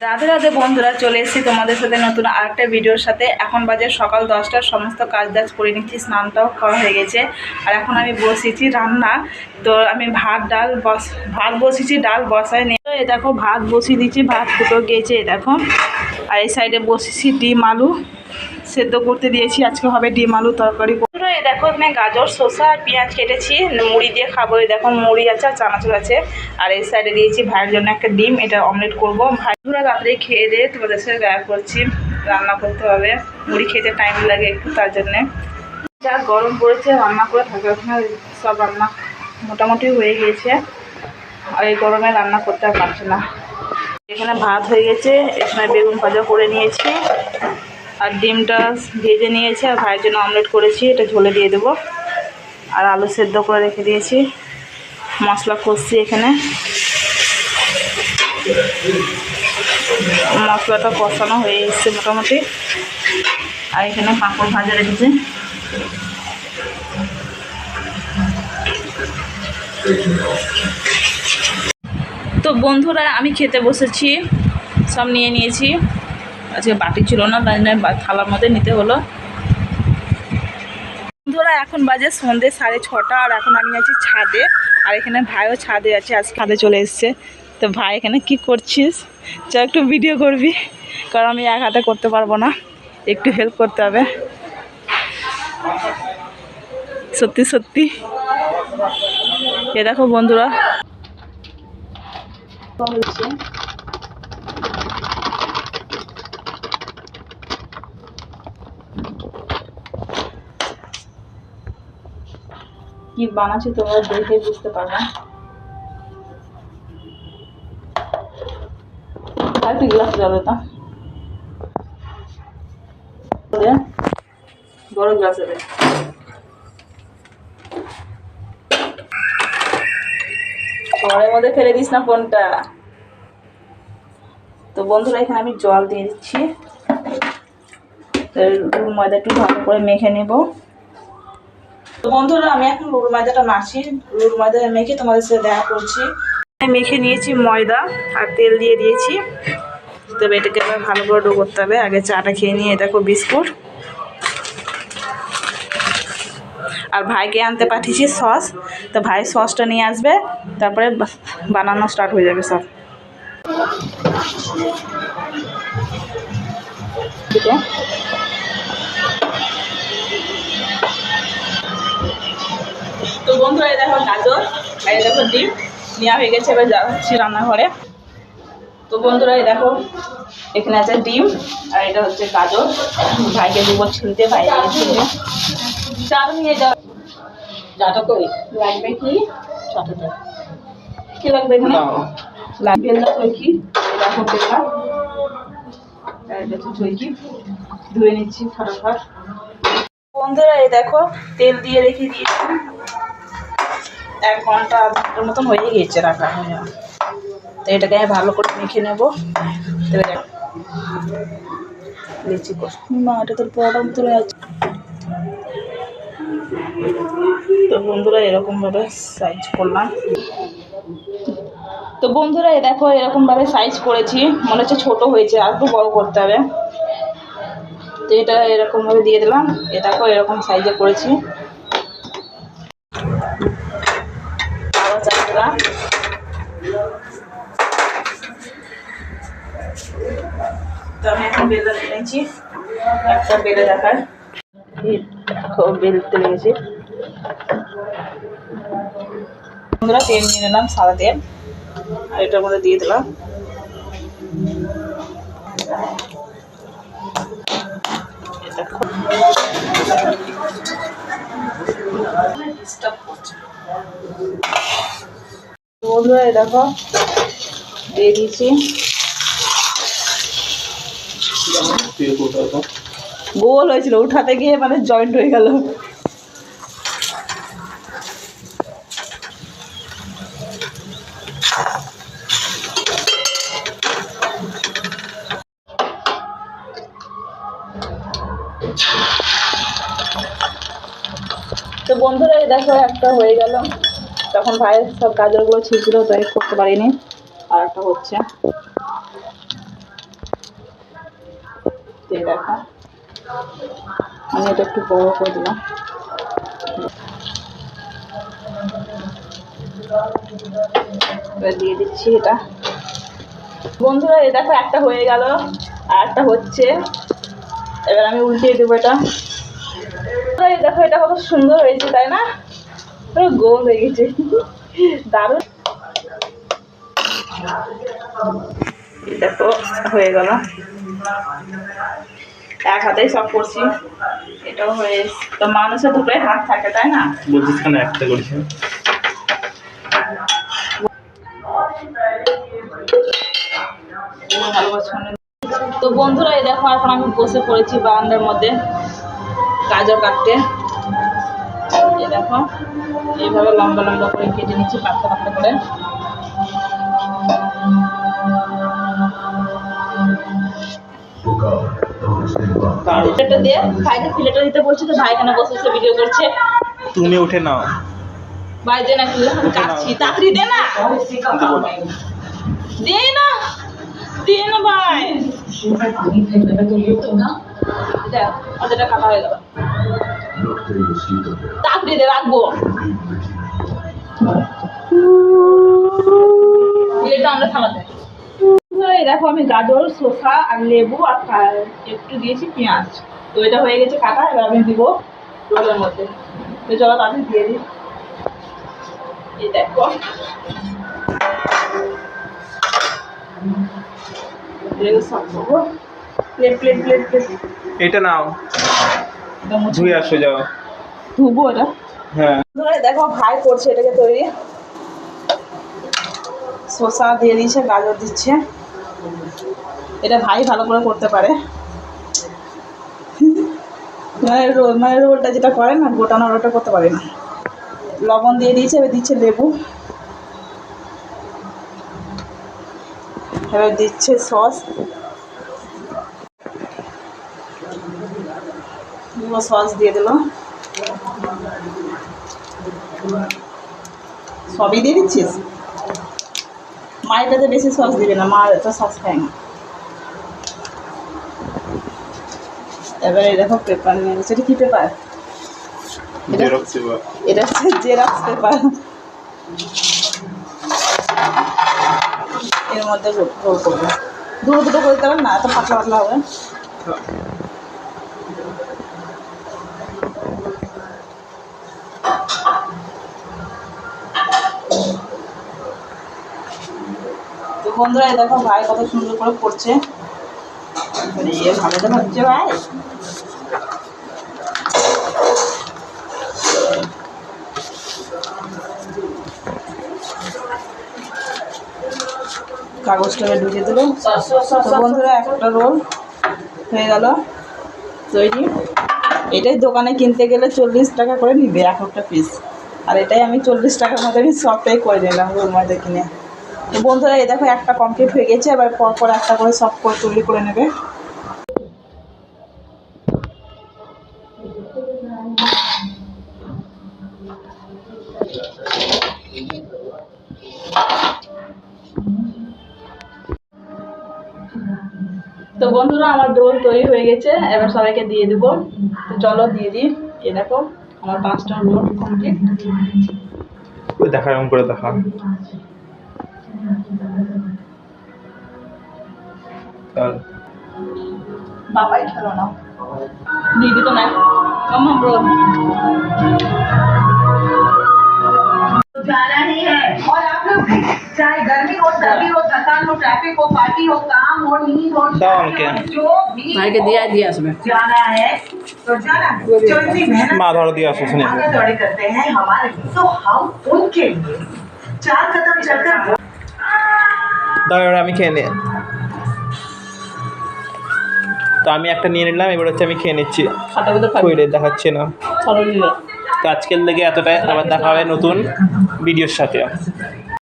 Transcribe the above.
রাধে রাধে বন্ধুরা, চলে এসেছি তোমাদের সাথে নতুন আরেকটা ভিডিওর সাথে। এখন বাজে সকাল দশটার, সমস্ত কাজ দাজ করে নিচ্ছি, স্নানটাও খাওয়া হয়ে গেছে। আর এখন আমি বসেছি রান্না। তো আমি ভাত, ডাল বস, ভাত বসেছি, ডাল বসায় নিয়ে তো এ দেখো, ভাত বসিয়ে দিচ্ছি, ভাত ফুটো গেছে এ দেখো। আর এই সাইডে বসেছি ডিম, আলু। সেদ্ধ করতে দিয়েছি, আজকে হবে ডিম আলু তরকারি। এই দেখো এখানে গাজর, শসা আর পেঁয়াজ কেটেছি। মুড়ি দিয়ে খাব, এই দেখো মুড়ি আছে আর চানাচুর আছে। আর এই সাইডে দিয়েছি ভাইয়ের জন্য একটা ডিম, এটা অমলেট করব। ভাইরা রাত্রে খেয়ে দিয়ে তোমাদের সাথে দেখা করছি। রান্না করতে হবে। মুড়ি খেতে টাইম লাগে একটু, তার জন্যে। যা গরম পড়েছে, রান্না করে থাকা ওখানে সব রান্না মোটামুটি হয়ে গিয়েছে। আর এই গরমে রান্না করতে আর পারছে না। এখানে ভাত হয়ে গেছে, এখানে বেগুন ভাজা করে নিয়েছি। আর ডিমটা ভেজে নিয়েছি আর ভাইয়ের জন্য অমলেট করেছি, এটা ঝোলে দিয়ে দেবো। আর আলু সেদ্ধ করে রেখে দিয়েছি। মশলা কষছি এখানে। মশলাটা কষানো হয়ে এসছে মোটামুটি। আর এখানে পাঁপড় ভাজা রেখেছি। তো বন্ধুরা, আমি খেতে বসেছি, সব নিয়ে নিয়েছি। আজকে বাটি ছিল না, তাই থালার মধ্যে নিতে হলো। বন্ধুরা, এখন বাজে সন্ধে সাড়ে ছটা, আর এখন আমি আছি ছাদে, আর এখানে ভাইও ছাদে আছে আজ ছাদে চলে এসছে। তো ভাই, এখানে কি করছিস? চ একটু ভিডিও করবি, কারণ আমি এক হাতে করতে পারব না, একটু হেল্প করতে হবে। সত্যি সত্যি। এ দেখো বন্ধুরা। হয়েছে কি বানাচ্ছি তোমরা দেখে বুঝতে পারবে আর কি গ্লাস জল এটা বড় গ্লাস ঘরের মধ্যে ফেলে দিস না ফোনটা। তো বন্ধুরা, এখানে আমি জল দিয়ে দিচ্ছি। ময়দা একটু ভালো করে মেখে নেব। তো বন্ধুরা, আমি এখন রুল ময়দাটা মাখছি রুল ময়দা মেখে তোমাদের সাথে দেখা করছি। মেখে নিয়েছি ময়দা আর তেল দিয়ে দিয়েছি। তবে এটাকে এবার ভালো করে ডো করতে হবে। আগে চাটা খেয়ে নিয়ে দেখো বিস্কুট। আর ভাইকে আনতে পাঠিয়েছি সস। তো ভাই সসটা নিয়ে আসবে। তারপরে বানানো স্টার্ট হয়ে যাবে সব। ঠিক আছে তো বন্ধুরা এই দেখো গাজর আর এই দেখো ডিম। নেওয়া হয়ে গেছে এবার যাচ্ছি রান্নাঘরে। তো বন্ধুরা এই দেখো এখানে আছে ডিম আর এটা হচ্ছে গাজর। ভাইকে দেবো ছিলতে ভাই নিয়ে চাল নিয়ে যাও। কই লাগবে কি? কি লাগবে এখানে? লাগবে না দেখো এটা চৈকি ধুয়ে নিচ্ছি ফটাফট। বন্ধুরা এই দেখো তেল দিয়ে রেখে দিয়েছি। এক ঘণ্টা ঘণ্টার মতন হয়ে গিয়েছে রাখা হয়ে তো এটাকে আমি ভালো করে মেখে নেব। লিচি মা এটা তোর মতো হয়ে যাচ্ছে। তো বন্ধুরা এরকমভাবে সাইজ করলাম। তো বন্ধুরা দেখো এরকমভাবে সাইজ করেছি। মনে হচ্ছে ছোটো হয়েছে আর একটু বড় করতে হবে। তো এটা এরকমভাবে দিয়ে দিলাম। এ দেখো এরকম সাইজে করেছি। আরও তো আমি এখন বেলে নিয়েছি একটা বেলে দেখার বেলতে লেগেছে বন্ধুরা তেল নিয়ে নিলাম সাদা তেল আর এটার মধ্যে দিয়ে দিলাম এই দেখো ডিস্টার্ব করছে বন্ধুরা দেখো, দিয়ে দিয়েছি। গোল হয়েছিল, উঠাতে গিয়ে মানে জয়েন্ট হয়ে গেল। তো বন্ধুরা দেখো, একটা হয়ে গেল। তখন ভাইয়ের সব গাজরগুলো ছিঁড়ছিল তাই করতে পারিনি। আর একটা হচ্ছে। দেখো। আমি এটা একটু বড় করে দিলাম। দিয়ে দিচ্ছি এটা। বন্ধুরা, এই দেখো, একটা হয়ে গেল। আর একটা হচ্ছে। এবার আমি উল্টিয়ে দেবো এটা। দেখো, এটা কত সুন্দর হয়েছে, তাই না? পুরো গোল হয়ে গেছে। দারুণ। দেখো হয়ে গেল। এক হাতেই সব করছি। এটাও হয়ে তো মানুষের দুটোই হাত থাকে তাই না? বলছিস কেন একটা করেছে তো বন্ধুরা এই দেখো এখন আমি বসে পড়েছি বারান্দার মধ্যে গাজর কাটতে। এই দেখো এইভাবে লম্বা লম্বা করে কেটে নিচ্ছি পাতলা পাতলা করে। দিয়ে ভাইকে দিতে বলছি তো ভাই এখানে বসে ভিডিও করছে। তুমি উঠে নাও। ভাই দে না আমি কাটছি তাড়াতাড়ি দে না। দে না দে না ভাই। দেখ ওদেরটা কাটা হয়ে গেল। দে রাখব। এটা আমরা থামাতে দেখো আমি গাজর শসা আর লেবু আর একটু দিয়েছি পেঁয়াজ। তো এটা হয়ে গেছে কাটা এবার আমি দিব রোলের মধ্যে। তো চলো তাড়াতাড়ি দিয়ে দিই। এই দেখো। Plate plate plate. এটা নাও। ধুয়ে আসো যাও। ধুবো এটা। হ্যাঁ। ধরে দেখো ভাই করছে এটাকে তৈরি। শসা দিয়ে দিচ্ছে গাজর দিচ্ছে। এটা ভাই ভালো করে করতে পারে। মানে রোল মানে রোলটা যেটা করে না গোটানো ওটা করতে পারে না। লবণ দিয়ে দিয়েছে এবার দিচ্ছে লেবু। এবার দিচ্ছে সস। সস দিয়ে দিল সবই দিয়ে দিচ্ছিস? মা এটাতে বেশি সস দিবে না মা এটা সস খায় না। এবারে এই দেখো পেপার নিয়ে গেছে এটা কি পেপার? এটা হচ্ছে জেরক্স পেপার। এর মধ্যে রোল করব। দুটো দুটো করতে পারেন না? এত পাতলা পাতলা হবে। বন্ধুরা দেখো ভাই কত সুন্দর করে করছে। মানে ইয়ে ভালো তো ভাই। কাগজটাকে ঢুকে দিল বন্ধুরা, একটা রোল হয়ে গেল তৈরি। এটাই দোকানে কিনতে গেলে চল্লিশ টাকা করে নিবে এক একটা পিস আর এটাই আমি চল্লিশ টাকার মধ্যে আমি সবটাই করে নিলাম রোল ময়দা কিনে। বন্ধুরা, এই দেখো একটা কমপ্লিট হয়ে গেছে, এবার পর পর একটা করে সব করে তৈরি করে নেবে। তো বন্ধুরা, আমার দোল তৈরি হয়ে গেছে, এবার সবাইকে দিয়ে দেবো। তো চলো দিয়ে দিই এ দেখো, আমার পাঁচটা রোল কমপ্লিট দেখা, এরকম করে দেখা। বাবাই খেলো না দিদি তো নাই আমার রোল जाना ही है और आप लोग भी चाहे गर्मी हो सर्दी हो थकान हो ट्रैफिक हो पार्टी हो काम हो नींद हो दाओ उनके। जो भी ভাইকে দিয়ে দিয়ে আসবে जाना है तो जाना जो इतनी मेहनत মা ধরো দিয়ে আসো শুনে भागा दौड़ी करते हैं हमारे लिए, तो हम उनके लिए चार कदम चलकर দাও এবার আমি খেয়ে নে। তো আমি একটা নিয়ে নিলাম এবার হচ্ছে আমি খেয়ে নিচ্ছি। খাবি দেখাচ্ছে না। তো আজকের লেগে এতটাই আবার দেখা হবে নতুন ভিডিওর সাথে।